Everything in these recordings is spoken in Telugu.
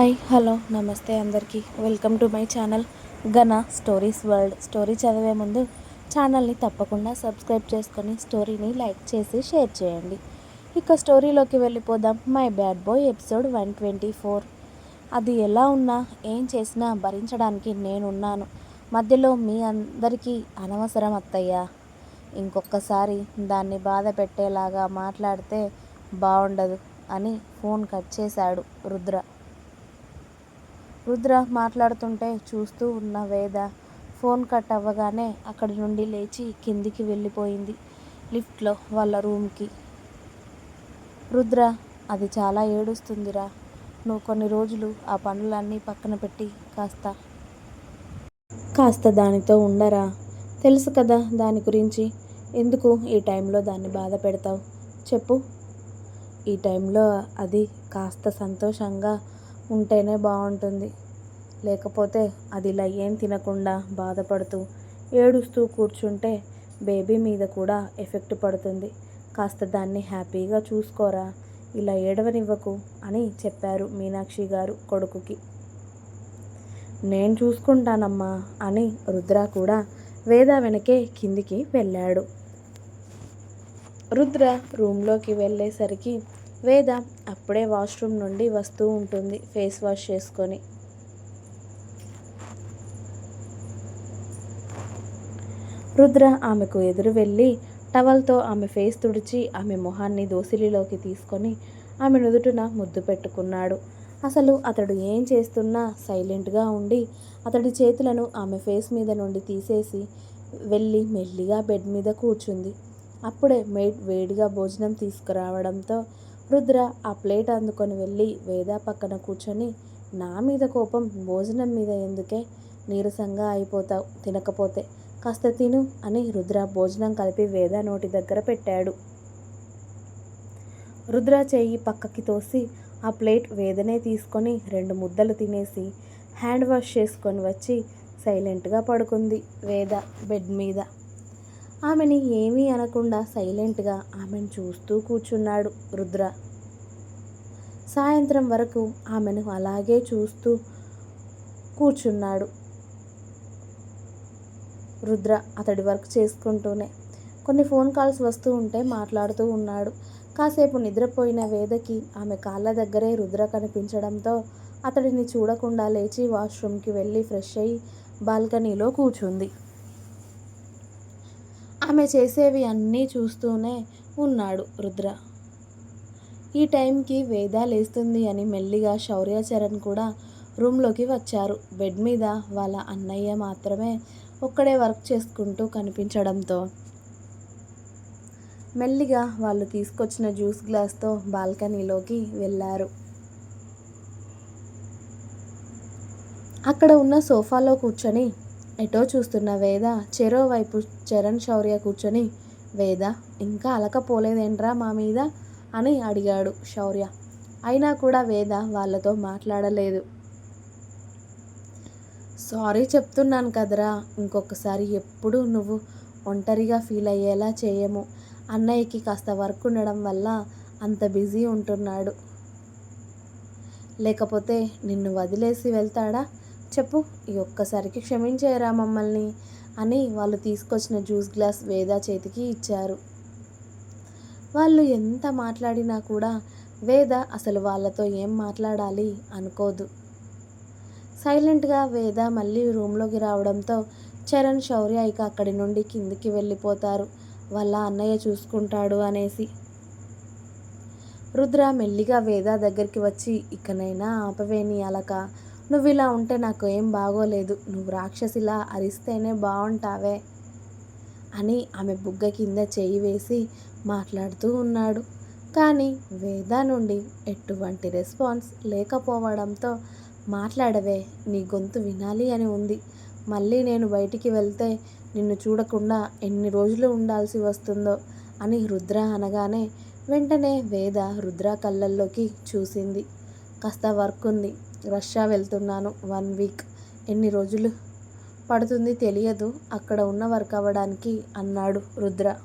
హాయ్ హలో నమస్తే అందరికీ. Welcome to my channel Ghana stories world. Story చదివే ముందు ఛానల్ని తప్పకుండా సబ్స్క్రైబ్ చేసుకొని స్టోరీని లైక్ చేసి షేర్ చేయండి. ఇక స్టోరీలోకి వెళ్ళిపోదాం. My bad boy episode one twenty four. అది ఎలా ఉన్నా ఏం చేసినా భరించడానికి నేనున్నాను. మధ్యలో మీ అందరికీ అనవసరం అత్తయ్యా. ఇంకొకసారి దాన్ని బాధ పెట్టేలాగా మాట్లాడితే బాగుండదు అని ఫోన్ కట్ చేశాడు రుద్ర. రుద్ర మాట్లాడుతుంటే చూస్తూ ఉన్న వేద ఫోన్ కట్ అవ్వగానే అక్కడి నుండి లేచి కిందికి వెళ్ళిపోయింది లిఫ్ట్లో వాళ్ళ రూమ్కి. రుద్ర అది చాలా ఏడుస్తుందిరా. నువ్వు కొన్ని రోజులు ఆ పనులన్నీ పక్కన పెట్టి కాస్త కాస్త దానితో ఉండరా? తెలుసు కదా దాని గురించి. ఎందుకు ఈ టైంలో దాన్ని బాధ పెడతావు? చెప్పు. ఈ టైంలో అది కాస్త సంతోషంగా ఉంటేనే బాగుంటుంది. లేకపోతే అది ఇలా ఏం తినకుండా బాధపడుతూ ఏడుస్తూ కూర్చుంటే బేబీ మీద కూడా ఎఫెక్ట్ పడుతుంది. కాస్త దాన్ని హ్యాపీగా చూసుకోరా. ఇలా ఏడవనివ్వకు అని చెప్పారు మీనాక్షి గారు కొడుకుకి. నేను చూసుకుంటానమ్మా అని రుద్ర కూడా వేద వెనకే కిందికి వెళ్ళాడు. రుద్ర రూమ్లోకి వెళ్ళేసరికి వేద అప్పుడే వాష్రూమ్ నుండి వస్తూ ఉంటుంది ఫేస్ వాష్ చేసుకొని. రుద్ర ఆమెకు ఎదురు వెళ్ళి టవల్తో ఆమె ఫేస్ తుడిచి ఆమె మొహాన్ని దోసిలిలోకి తీసుకొని ఆమె నుదుటిన ముద్దు పెట్టుకున్నాడు. అసలు అతడు ఏం చేస్తున్నా సైలెంట్గా ఉండి అతడి చేతులను ఆమె ఫేస్ మీద నుండి తీసేసి వెళ్ళి మెల్లిగా బెడ్ మీద కూర్చుంది. అప్పుడే మేడ్ వేడిగా భోజనం తీసుకురావడంతో రుద్ర ఆ ప్లేట్ అందుకొని వెళ్ళి వేద పక్కన కూర్చొని నా మీద కోపం భోజనం మీద ఎందుకే? నీరసంగా అయిపోతావు తినకపోతే. కాస్త తిను అని రుద్ర భోజనం కలిపి వేద నోటి దగ్గర పెట్టాడు. రుద్ర చేయి పక్కకి తోసి ఆ ప్లేట్ వేదనే తీసుకొని రెండు ముద్దలు తినేసి హ్యాండ్ వాష్ చేసుకొని వచ్చి సైలెంట్గా పడుకుంది వేద బెడ్ మీద. ఆమెని ఏమీ అనకుండా సైలెంట్గా ఆమెను చూస్తూ కూర్చున్నాడు రుద్ర. సాయంత్రం వరకు ఆమెను అలాగే చూస్తూ కూర్చున్నాడు రుద్ర అతడి వర్క్ చేసుకుంటూనే. కొన్ని ఫోన్ కాల్స్ వస్తూ ఉంటే మాట్లాడుతూ ఉన్నాడు. కాసేపు నిద్రపోయిన వేదకి ఆమె కాళ్ళ దగ్గరే రుద్ర కనిపించడంతో అతడిని చూడకుండా లేచి వాష్రూమ్కి వెళ్ళి ఫ్రెష్ అయ్యి బాల్కనీలో కూర్చుంది. ఆమె చేసేవి అన్నీ చూస్తూనే ఉన్నాడు రుద్ర. ఈ టైంకి వేద లేస్తుంది అని మెల్లిగా శౌర్యాచరణ్ కూడా రూమ్లోకి వచ్చారు. బెడ్ మీద వాళ్ళ అన్నయ్య మాత్రమే ఒక్కడే వర్క్ చేసుకుంటూ కనిపించడంతో. మెల్లిగా వాళ్ళు తీసుకొచ్చిన జ్యూస్ గ్లాస్తో బాల్కనీలోకి వెళ్ళారు. అక్కడ ఉన్న సోఫాలో కూర్చొని ఎటో చూస్తున్న వేద చెరో వైపు చరణ్ శౌర్య కూర్చొని వేద ఇంకా అలకపోలేదేంట్రా మా మీద? అని అడిగాడు శౌర్య. అయినా కూడా వేద వాళ్ళతో మాట్లాడలేదు. సారీ చెప్తున్నాను కదరా ఇంకొకసారి ఎప్పుడు నువ్వు ఒంటరిగా ఫీల్ అయ్యేలా చేయము. అన్నయ్యకి కాస్త వర్క్ ఉండడం వల్ల అంత బిజీ ఉంటున్నాడు. లేకపోతే నిన్ను వదిలేసి వెళ్తాడా? చెప్పు ఈ ఒక్కసారికి క్షమించేయరా మమ్మల్ని? అని వాళ్ళు తీసుకొచ్చిన జ్యూస్ గ్లాస్ వేదా చేతికి ఇచ్చారు. వాళ్ళు ఎంత మాట్లాడినా కూడా వేద అసలు వాళ్ళతో ఏం మాట్లాడాలి అనుకోదు. సైలెంట్గా వేద మళ్ళీ రూమ్లోకి రావడంతో చరణ్ శౌర్య ఇక అక్కడి నుండి కిందికి వెళ్ళిపోతారు. వాళ్ళ అన్నయ్య చూసుకుంటాడు అనేసి. రుద్ర మెల్లిగా వేద దగ్గరికి వచ్చి ఇకనైనా ఆపవేని అలక. నువ్వు ఇలా ఉంటే నాకు ఏం బాగోలేదు. నువ్వు రాక్షసిలా అరిస్తేనే బాగుంటావే అని ఆమె బుగ్గ కింద చేయి వేసి మాట్లాడుతూ ఉన్నాడు. కానీ వేద నుండి ఎటువంటి రెస్పాన్స్ లేకపోవడంతో మాట్లాడవే నీ గొంతు వినాలి అని ఉంది. మళ్ళీ నేను బయటికి వెళ్తే నిన్ను చూడకుండా ఎన్ని రోజులు ఉండాల్సి వస్తుందో అని రుద్ర అనగానే వెంటనే వేద రుద్ర కళ్ళల్లోకి చూసింది. కాస్త వర్క్ ఉంది. రష్యా వెళ్తున్నాను వన్ వీక్. ఎన్ని రోజులు పడుతుంది తెలియదు. అక్కడ ఉన్న వర్క్ అవ్వడానికి అన్నాడు రుద్ర.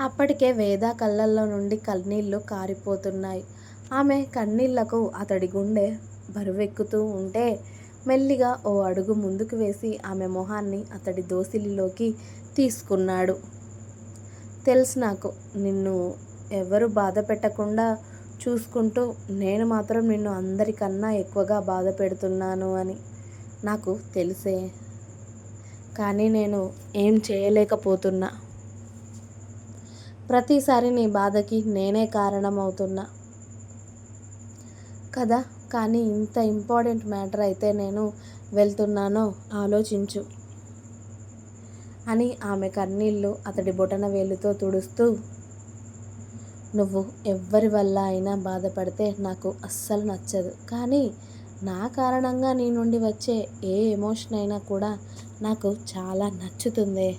అప్పటికే వేద కళ్ళల్లో నుండి కన్నీళ్ళు కారిపోతున్నాయి. ఆమె కన్నీళ్ళకు అతడి గుండె బరువెక్కుతూ ఉంటే మెల్లిగా ఓ అడుగు ముందుకు వేసి ఆమె మొహాన్ని అతడి దోసిలిలోకి తీసుకున్నాడు. తెలుసు నాకు నిన్ను ఎవరు బాధ పెట్టకుండా చూసుకుంటూ నేను మాత్రం నిన్ను అందరికన్నా ఎక్కువగా బాధ పెడుతున్నాను అని నాకు తెలిసే. కానీ నేను ఏం చేయలేకపోతున్నా. ప్రతిసారి నీ బాధకి నేనే కారణమవుతున్నా. కదా కానీ ఇంత ఇంపార్టెంట్ మ్యాటర్ అయితే నేను వెళ్తున్నానో ఆలోచించు అని ఆమె కన్నీళ్ళు అతడి బొటన వేలుతో తుడుస్తూ నువ్వు ఎవ్వరి వల్ల అయినా బాధపడితే నాకు అస్సలు నచ్చదు. కానీ నా కారణంగా నీ నుండి వచ్చే ఏ ఎమోషన్ అయినా కూడా నాకు చాలా నచ్చుతుంది.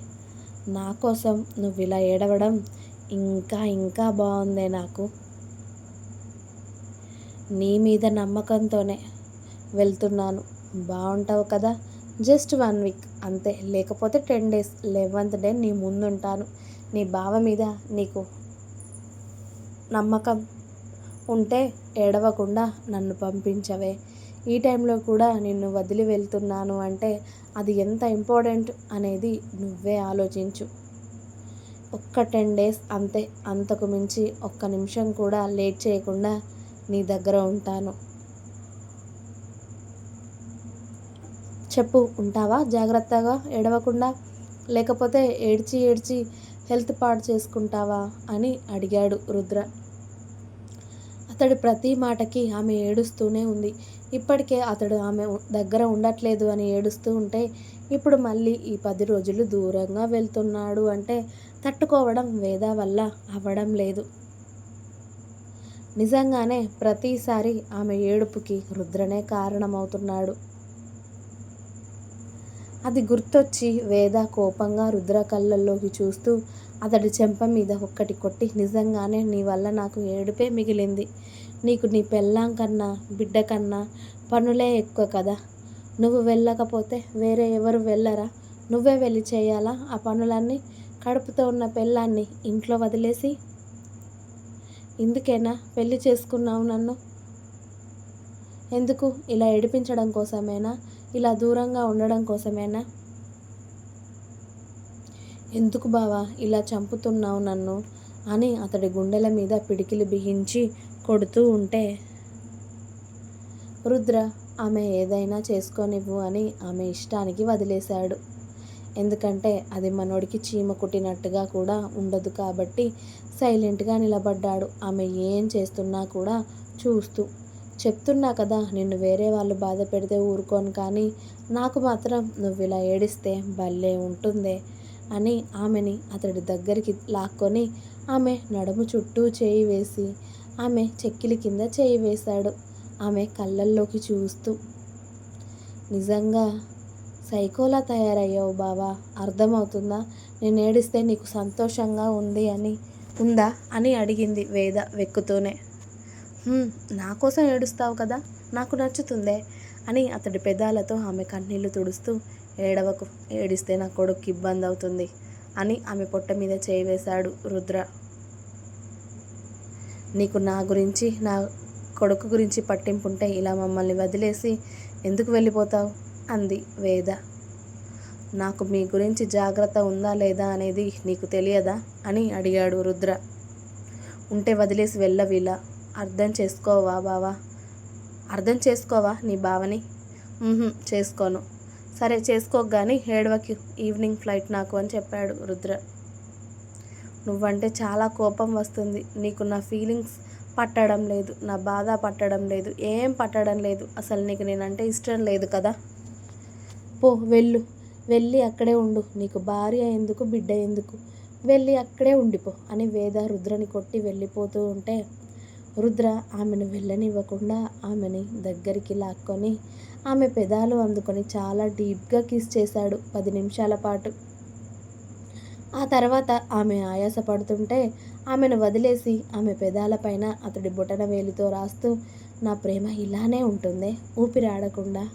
నా కోసం నువ్వు ఇలా ఏడవడం ఇంకా ఇంకా బాగుందే నాకు. నీ మీద నమ్మకంతోనే వెళ్తున్నాను. బాగుంటావు కదా? జస్ట్ వన్ వీక్ అంతే. లేకపోతే టెన్ డేస్. లెవెంత్ డే నీ ముందుంటాను. నీ బావ మీద నీకు నమ్మకం ఉంటే ఏడవకుండా నన్ను పంపించవే. ఈ టైంలో కూడా నిన్ను వదిలి వెళ్తున్నాను అంటే అది ఎంత ఇంపార్టెంట్ అనేది నువ్వే ఆలోచించు. ఒక్క టెన్ డేస్ అంతే అంతకు మించి ఒక్క నిమిషం కూడా లేట్ చేయకుండా నీ దగ్గర ఉంటాను. చెప్పు ఉంటావా? జాగ్రత్తగా ఏడవకుండా? లేకపోతే ఏడ్చి ఏడ్చి హెల్త్ పాడు చేసుకుంటావా? అని అడిగాడు రుద్ర. అతడి ప్రతి మాటకి ఆమె ఏడుస్తూనే ఉంది. ఇప్పటికే అతడు ఆమె దగ్గర ఉండట్లేదు అని ఏడుస్తూ ఉంటే ఇప్పుడు మళ్ళీ ఈ పది రోజులు దూరంగా వెళ్తున్నాడు అంటే తట్టుకోవడం వేద వల్ల అవ్వడం లేదు. నిజంగానే ప్రతిసారి ఆమె ఏడుపుకి రుద్రనే కారణమవుతున్నాడు. అది గుర్తొచ్చి వేద కోపంగా రుద్ర కళ్ళల్లోకి చూస్తూ అతడి చెంప మీద ఒక్కటి కొట్టి నిజంగానే నీ వల్ల నాకు ఏడుపే మిగిలింది. నీకు నీ పెళ్ళాం కన్నా బిడ్డ కన్నా పనులే ఎక్కువ కదా. నువ్వు వెళ్ళకపోతే వేరే ఎవరు వెళ్ళరా? నువ్వే వెళ్ళి చేయాలా ఆ పనులన్నీ? కడుపుతో ఉన్న పెళ్ళాన్ని ఇంట్లో వదిలేసి? ఇందుకేనా పెళ్ళి చేసుకున్నావు నన్ను? ఎందుకు? ఇలా ఏడిపించడం కోసమేనా? ఇలా దూరంగా ఉండడం కోసమేనా? ఎందుకు బావా ఇలా చంపుతున్నావు నన్ను? అని అతడి గుండెల మీద పిడికిలు బిగించి కొడుతూ ఉంటే రుద్ర ఆమె ఏదైనా చేసుకోనివ్వు అని ఆమె ఇష్టానికి వదిలేశాడు. ఎందుకంటే అది మనోడికి చీమ కుట్టినట్టుగా కూడా ఉండదు కాబట్టి సైలెంట్గా నిలబడ్డాడు. ఆమె ఏం చేస్తున్నా కూడా చూస్తూ చెప్తున్నా కదా నిన్ను వేరే వాళ్ళు బాధ పెడితే ఊరుకోను కానీ నాకు మాత్రం నువ్వు ఇలా ఏడిస్తే భలే ఉంటుందే అని ఆమెని అతడి దగ్గరికి లాక్కొని ఆమె నడుము చుట్టూ చేయి వేసి ఆమె చెక్కిలి కింద చేయి వేశాడు. ఆమె కళ్ళల్లోకి చూస్తూ నిజంగా సైకోలా తయారయ్యావు బావా అర్థమవుతుందా? నేను ఏడిస్తే నీకు సంతోషంగా ఉంది అని ఉందా? అని అడిగింది వేద వెక్కుతూనే. నా కోసం ఏడుస్తావు కదా? నాకు నచ్చుతుందే అని అతడి పెదాలతో ఆమె కన్నీళ్ళు తుడుస్తూ ఏడవకు ఏడిస్తే నా కొడుకు ఇబ్బంది అవుతుంది అని ఆమె పొట్ట మీద చేయి వేశాడు రుద్ర. నీకు నా గురించి నా కొడుకు గురించి పట్టింపు ఉంటే ఇలా మమ్మల్ని వదిలేసి ఎందుకు వెళ్ళిపోతావు? అంది వేద. నాకు మీ గురించి జాగ్రత్త ఉందా లేదా అనేది నీకు తెలియదా? అని అడిగాడు రుద్ర. ఉంటే వదిలేసి వెళ్ళవిలా. అర్థం చేసుకోవా బావా? అర్థం చేసుకోవా నీ బావని? చేసుకోను. సరే చేసుకోగానే ఏడవకి ఈవినింగ్ ఫ్లైట్ నాకు అని చెప్పాడు రుద్ర. నువ్వంటే చాలా కోపం వస్తుంది. నీకు నా ఫీలింగ్స్ పట్టడం లేదు. నా బాధ పట్టడం లేదు. ఏం పట్టడం లేదు. అసలు నీకు నేనంటే ఇష్టం లేదు కదా? పో వెళ్ళు. వెళ్ళి అక్కడే ఉండు. నీకు భార్య ఎందుకు బిడ్డ ఎందుకు? వెళ్ళి అక్కడే ఉండిపో అని వేద రుద్రని కొట్టి వెళ్ళిపోతూ ఉంటే రుద్ర ఆమెను వెళ్ళనివ్వకుండా ఆమెని దగ్గరికి లాక్కొని ఆమె పెదాలు అందుకొని చాలా డీప్గా కిస్ చేశాడు పది నిమిషాల పాటు. ఆ తర్వాత ఆమె ఆయాసపడుతుంటే ఆమెను వదిలేసి ఆమె పెదాలపైన అతడి బొటన వేలితో రాస్తూ నా ప్రేమ ఇలానే ఉంటుందే ఊపిరాడకుండా.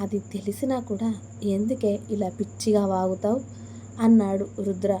అది తెలిసినా కూడా ఎందుకే ఇలా పిచ్చిగా వాగుతావు? అన్నాడు రుద్ర.